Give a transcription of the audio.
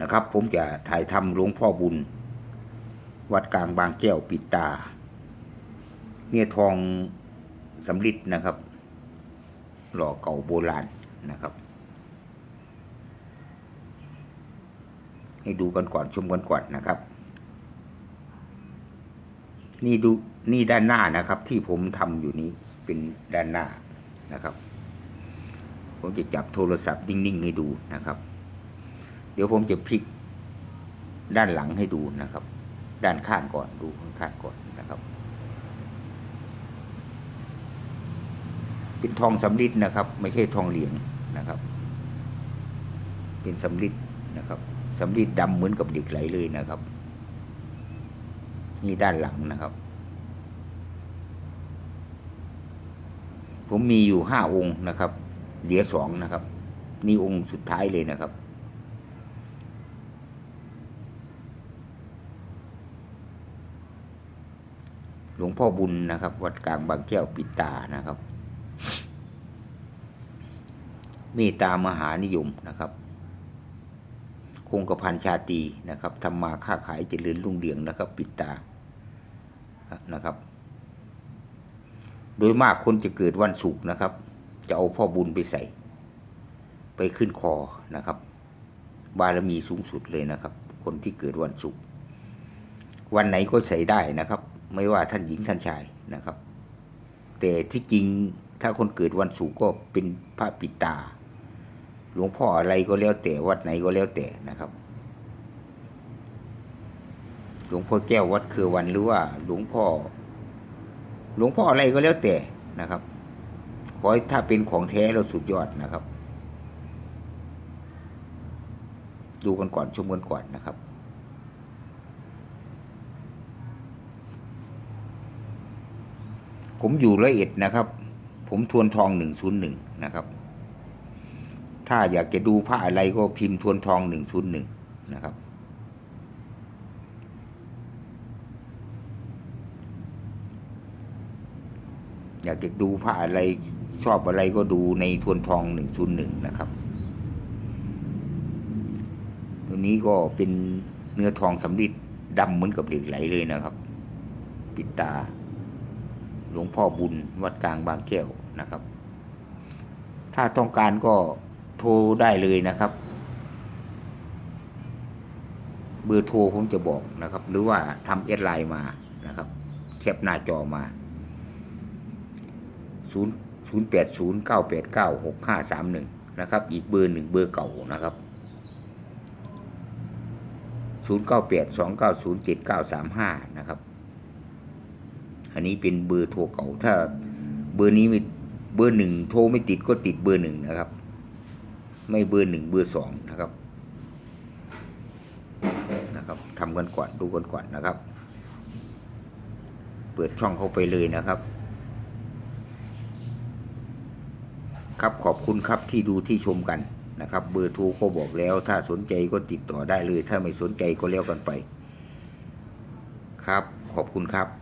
นะครับ ผมจะถ่ายทำหลวงพ่อบุญ วัดกลางบางแก้วปิดตาเนี่ยทองสำริดนะครับ หล่อเก่าโบราณนะครับ ให้ดูกันก่อนชมกันก่อนนะครับ นี่ดูนี่ด้านหน้านะครับ ที่ผมทำอยู่นี้เป็นด้านหน้านะครับ ผมจะจับโทรศัพท์นิ่งๆให้ดูนะครับ ดี๋ยวผมจะพลิกด้านหลังให้ดูนะครับ ด้านข้างก่อนดูข้างก่อนนะครับ เป็นทองสำริดนะครับ ไม่ใช่ทองเหลียงนะครับ เป็นสำริดนะครับสำริดดำเหมือนกับเด็กไหลเลยนะครับ นี่ด้านหลังนะครับ ผมมีอยู่ห้าองค์นะครับ เหลือสองนะครับ นี่องค์สุดท้ายเลยนะครับ หลวงพ่อบุญนะครับ วัดกลางบางแก้วปิตานะครับเมตตามหานิยมนะครับคงกระพันชาตีนะครับทำมาค้าขายเจริญรุ่งเรืองนะครับ ปิดตานะครับ โดยมากคนจะเกิดวันศุกร์นะครับ จะเอาพ่อบุญไปใส่ ไปขึ้นคอนะครับ บารมีสูงสุดเลยนะครับ คนที่เกิดวันศุกร์วันไหนก็ใส่ได้นะครับ ไม่ว่าท่านหญิงท่านชายนะครับ แต่ที่จริงถ้าคนเกิดวันศุกร์ก็เป็นพระปิดตา หลวงพ่ออะไรก็แล้วแต่วัดไหนก็แล้วแต่นะครับ หลวงพ่อแก้ววัดคือวันหรือว่า หลวงพ่อ หลวงพ่ออะไรก็แล้วแต่นะครับขอให้ถ้าเป็นของแท้เราสุดยอดนะครับ ดูกันก่อนชมกันก่อนนะครับ ผมอยู่ละเอียดนะครับ ผมทวนทองหนึ่งศูนย์หนึ่งนะครับ ถ้าอยากจะดูผ้าอะไรก็พิมพ์ทวนทองหนึ่งศูนย์หนึ่งนะครับ อยากจะดูผ้าอะไรชอบอะไรก็ดูในทวนทองหนึ่งศูนย์หนึ่งนะครับ ตัวนี้ก็เป็นเนื้อทองสำริดดำเหมือนกับเหล็กไหลเลยนะครับ ปิดตา หลวงพ่อบุญวัดกลางบางแก้วนะครับ ถ้าต้องการก็โทรได้เลยนะครับ เบอร์โทรผมจะบอกนะครับ หรือว่าทำเอสไลน์มานะครับแคปหน้าจอมา 0 0 8 0 9 8 9 6 5 3 1 นะครับ อีกเบอร์หนึ่งเบอร์เก่านะครับ 0 9 8 2 9 0 7 9 3 5 นะครับ อันนี้เป็นเบอร์โทรเก่า ถ้าเบอร์นี้ไม่เบอร์หนึ่งโทรไม่ติดก็ติดเบอร์หนึ่งนะครับ ไม่เบอร์หนึ่งเบอร์สองนะครับนะครับทำกันก่อนดูกันก่อนนะครับ เปิดช่องเข้าไปเลยนะครับ ครับขอบคุณครับที่ดูที่ชมกันนะครับ เบอร์โทรก็บอกแล้ว ถ้าสนใจก็ติดต่อได้เลย ถ้าไม่สนใจก็แล้วกันไป ครับขอบคุณครับ